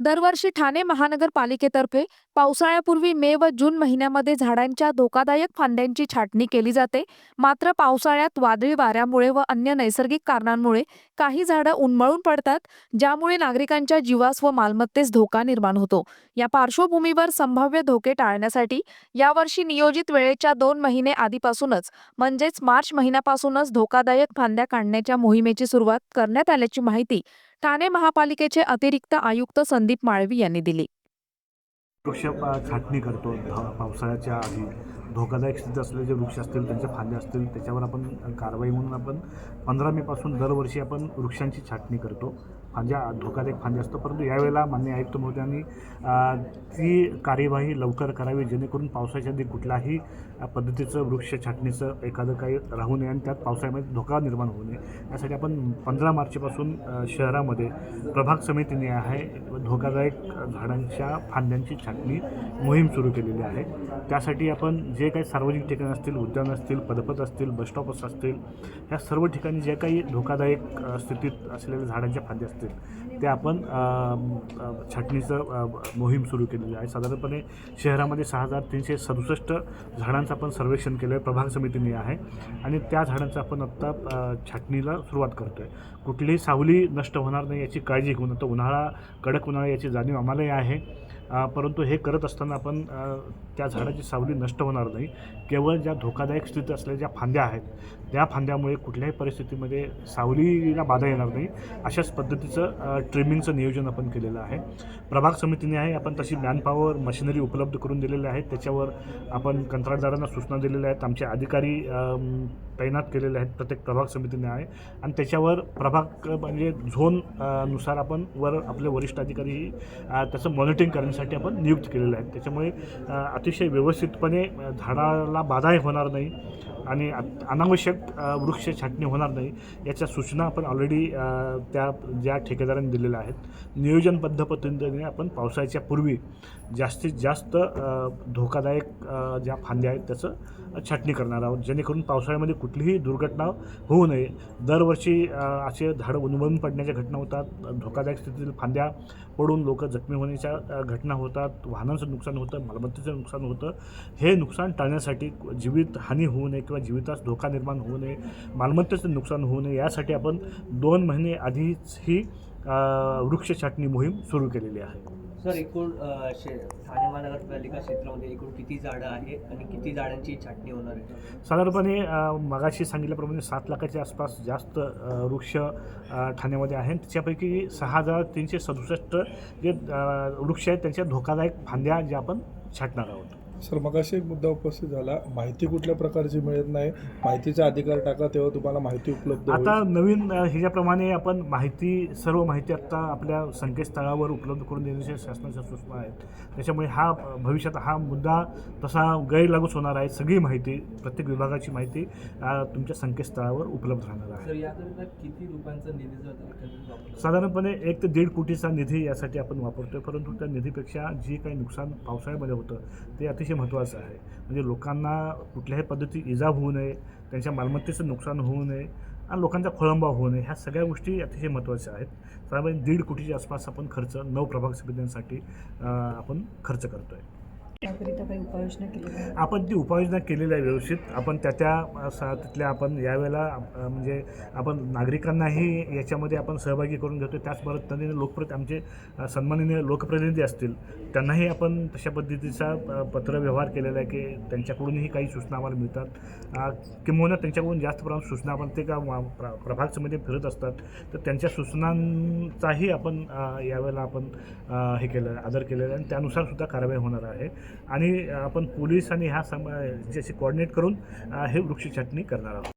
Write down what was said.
दरवर्षी ठाणे महानगरपालिकेतर्फे पावसाळ्यापूर्वी मे व जून महिन्यामध्ये झाडांच्या धोकादायक फांद्यांची छाटणी केली जाते. मात्र पावसाळ्यात वादळी वाऱ्यामुळे व अन्य नैसर्गिक कारणांमुळे काही झाडं उन्मळून पडतात ज्यामुळे नागरिकांच्या जीवास व मालमत्तेस धोका निर्माण होतो. या पार्श्वभूमीवर संभाव्य धोके टाळण्यासाठी यावर्षी नियोजित वेळेच्या दोन महिने आधीपासूनच म्हणजेच मार्च महिन्यापासूनच धोकादायक फांद्या काढण्याच्या मोहिमेची सुरुवात करण्यात आल्याची माहिती ठाणे महापालिकेचे अतिरिक्त आयुक्त संदीप माळवी यांनी दिली. वृक्ष छाटणी करतो. ध- पावसाळ्याच्या आधी. धोकादायक स्थितीत असलेले जे वृक्ष असतील त्यांच्या फांद्या असतील त्याच्यावर आपण कारवाई म्हणून आपण पंधरा मेपासून दरवर्षी आपण वृक्षांची छाटणी करतो. फांद्या धोकादायक फांद्या असतो परंतु यावेळेला मान्य आयुक्त महोदयांनी ती कार्यवाही लवकर करावी जेणेकरून पावसाच्या आधी कुठलाही पद्धतीचं वृक्ष छाटणीचं एखादं काही राहू नये आणि त्यात पावसाळ्यामध्ये धोका निर्माण होऊ नये. यासाठी आपण पंधरा मार्चपासून शहरामध्ये प्रभाग समितीने आहे धोकादायक झाडांच्या फांद्यांची छाटणी मोहीम सुरू केलेली आहे. त्यासाठी आपण जे काही सार्वजनिक ठिकाणं असतील उद्यान असतील पदपथ असतील बसस्टॉप्स असतील ह्या सर्व ठिकाणी जे काही धोकादायक स्थितीत असलेल्या झाडांच्या फांद्या असतील ते आपण छाटणीचं मोहीम सुरू केलेली आहे. साधारणपणे शहरामध्ये सहा हजार तीनशे सदुसष्ट झाडांचं आपण सर्वेक्षण केलं आहे प्रभाग समितीने आहे. आणि त्या झाडांचं आपण आत्ता छाटणीला सुरुवात करतो आहे कुठलीही सावली नष्ट होणार नाही याची काळजी घेऊन आता उन्हाळा कडक उन्हाळा याची जाणीव आम्हालाही आहे. परंतु हे करत असताना आपण त्या झाडाची सावली नष्ट होणार नाही. केवळ ज्या धोकादायक स्थितीत असलेल्या ज्या फांद्या आहेत त्या फांद्यामुळे कुठल्याही परिस्थितीमध्ये सावलीला बाधा येणार नाही. अशाच पद्धतीचं ट्रिमिंगचं नियोजन आपण केलेलं आहे. प्रभाग समितीने आहे आपण तशी मॅनपॉवर मशिनरी उपलब्ध करून दिलेल्या आहेत त्याच्यावर आपण कंत्राटदारांना सूचना दिलेल्या आहेत. आमचे अधिकारी तैनात केलेले आहेत. प्रत्येक प्रभाग समितीने आहे. आणि त्याच्यावर प्रभाग म्हणजे झोननुसार आपण वर आपले वरिष्ठ अधिकारी त्याचं मॉनिटरिंग करण्यासाठी आपण नियुक्त केलेलं आहे त्याच्यामुळे अतिशय व्यवस्थितपणे झाडाला बाधाही होणार नाही आणि अनावश्यक वृक्ष छाटणी होणार नाही याच्या सूचना आपण ऑलरेडी त्या ज्या ठेकेदारांनी दिलेल्या आहेत. नियोजनबद्ध पद्धतीने आपण पावसाळ्याच्या पूर्वी जास्तीत जास्त धोकादायक ज्या फांद्या आहेत त्याचं छाटणी करणार आहोत. जेणेकरून पावसाळ्यामध्ये कुठलीही दुर्घटना होऊ नये. दरवर्षी असे झाडं उन्मळून पडण्याच्या घटना होतात. धोकादायक स्थितीतील फांद्या पडून लोक जखमी होण्याच्या घटना दुर्घटना होतात वाहनांचं नुकसान होतं मालमत्तेचं नुकसान होतं हे नुकसान टाळण्यासाठी जीवित हानी होऊ नये किंवा जीवितास धोका निर्माण होऊ नये मालमत्तेचं नुकसान होऊ नये यासाठी आपण दोन महिने आधीच ही वृक्ष छाटणी मोहीम सुरू केलेली आहे. सर एकूण शे ठाणे महानगरपालिका क्षेत्रामध्ये एकूण किती झाडं आहे आणि किती झाडांची छाटणी होणार आहे? साधारणपणे मगाशी सांगितल्याप्रमाणे सात लाखाच्या आसपास जास्त वृक्ष ठाण्यामध्ये आहेत. त्याच्यापैकी सहा हजार तीनशे सदुसष्ट जे वृक्ष आहेत त्यांच्या धोकादायक फांद्या ज्या आपण छाटणार आहोत. सर मगाशी एक मुद्दा उपस्थित झाला. माहिती कुठल्या प्रकारची मिळत नाही? माहितीचा अधिकार टाका तेव्हा तुम्हाला माहिती उपलब्ध. आता नवीन ह्याच्याप्रमाणे आपण माहिती सर्व माहिती आत्ता आपल्या संकेतस्थळावर उपलब्ध करून देण्याच्या शासनाच्या सूचना आहेत. त्याच्यामुळे हा भविष्यात हा मुद्दा तसा गैरलागूच होणार आहे. सगळी माहिती प्रत्येक विभागाची माहिती तुमच्या संकेतस्थळावर उपलब्ध राहणार आहे. किती रुपयांचा निधी साधारणपणे एक ते दीड कोटीचा निधी यासाठी आपण वापरतोय. परंतु त्या निधीपेक्षा जे काही नुकसान पावसाळ्यामध्ये होतं ते अतिशय अतिशय महत्त्वाचं आहे. म्हणजे लोकांना कुठल्याही पद्धती इजा होऊ नये त्यांच्या मालमत्तेचं नुकसान होऊ नये आणि लोकांचा खोळंबा होऊ नये ह्या सगळ्या गोष्टी अतिशय महत्त्वाच्या आहेत. साधारण दीड कोटीच्या आसपास आपण खर्च नऊ प्रभाग समित्यांसाठी आपण खर्च करतो आहे काही उपाययोजना केली आपण ती उपाययोजना केलेल्या आहे व्यवस्थित. आपण त्या त्या सा तिथल्या आपण यावेळेला म्हणजे आपण नागरिकांनाही याच्यामध्ये आपण सहभागी करून घेतो त्याच त्यांनी लोकप्रति आमचे सन्माननीय लोकप्रतिनिधी असतील त्यांनाही आपण तशा पद्धतीचा पत्रव्यवहार केलेला आहे की त्यांच्याकडूनही काही सूचना आम्हाला मिळतात. किंबहुना त्यांच्याकडून जास्त प्रमाणात सूचना आपण ते का प्रभाग समिती फिरत असतात तर त्यांच्या सूचनांचाही आपण यावेळेला आपण हे केलं आहे आदर केलेला आहे आणि त्यानुसार सुद्धा कारवाई होणार आहे. आणि आपण पोलीस आणि ह्या सम ज्याशी कॉर्डिनेट करून हे वृक्ष छाटणी करणार आहोत.